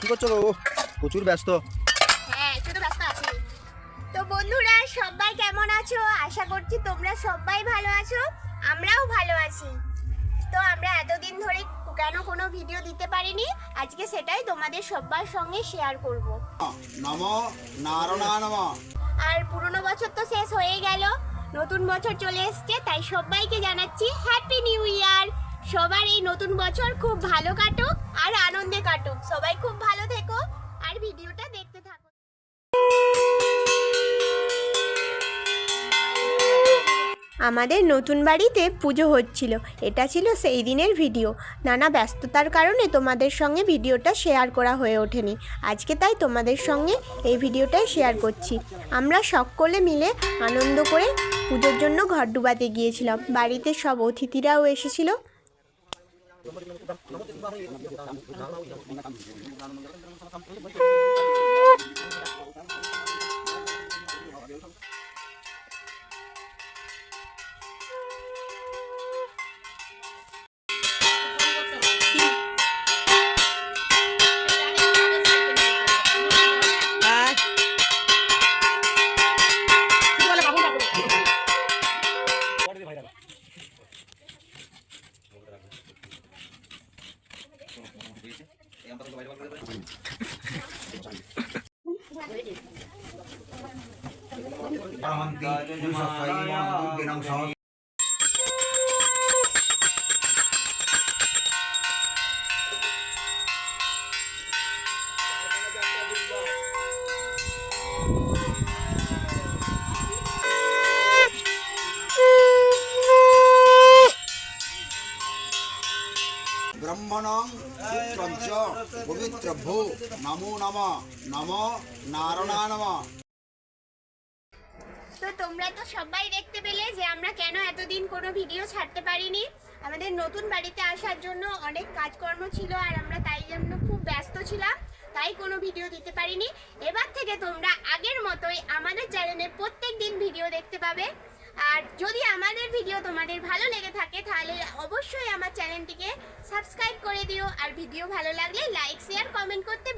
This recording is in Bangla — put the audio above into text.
কি করছ গো? প্রচুর ব্যস্ত। হ্যাঁ একটু তো ব্যস্ত আছি। তো বন্ধুরা সবাই কেমন আছো? আশা করছি তোমরা সবাই ভালো আছো আমরাও ভালো আছি। তো আমরা এতদিন ধরে কেন কোনো ভিডিও দিতে পারিনি আজকে সেটাই তোমাদের সবার সঙ্গে শেয়ার করব। নম নারায়ণা আর পুরনো বছর তো শেষ হয়ে গেল নতুন বছর চলে এসছে তাই সবাইকে জানাচ্ছি হ্যাপি নিউ ইয়ার সবার এই নতুন বছর খুব ভালো কাটুক। আমাদের নতুন বাড়িতে পুজো হচ্ছিল। এটা ছিল সেই দিনের ভিডিও। নানা ব্যস্ততার কারণে তোমাদের সঙ্গে ভিডিওটা শেয়ার করা হয়ে ওঠেনি। আজকে তাই তোমাদের সঙ্গে এই ভিডিওটাই শেয়ার করছি। আমরা সকলে মিলে আনন্দ করে পুজোর জন্য ঘর ডুবাতে গিয়েছিলাম। বাড়িতে সব অতিথিরাও এসেছিল। Parang hindi sa kaya, hindi ng ব্রহ্মণং পুত্রং চ পবিত্র ভূ নমো নম নম নারায়ণা নম। তো তোমরা তো সবাই দেখতে পেলে যে আমরা কেন এতদিন কোনো ভিডিও ছাড়তে পারিনি। আমাদের নতুন বাড়িতে আসার জন্য অনেক কাজকর্ম ছিল আর আমরা তাই জন্য খুব ব্যস্ত ছিলাম, তাই কোনো ভিডিও দিতে পারিনি। এবার থেকে তোমরা আগের মতোই আমাদের চ্যানেলে প্রত্যেক দিন ভিডিও দেখতে পাবে। আর যদি আমাদের ভিডিও তোমাদের ভালো লেগে থাকে, তাহলে অবশ্যই আমার চ্যানেলটিকে সাবস্ক্রাইব করে দিও। আর ভিডিও ভালো লাগলে লাইক, শেয়ার, কমেন্ট করতে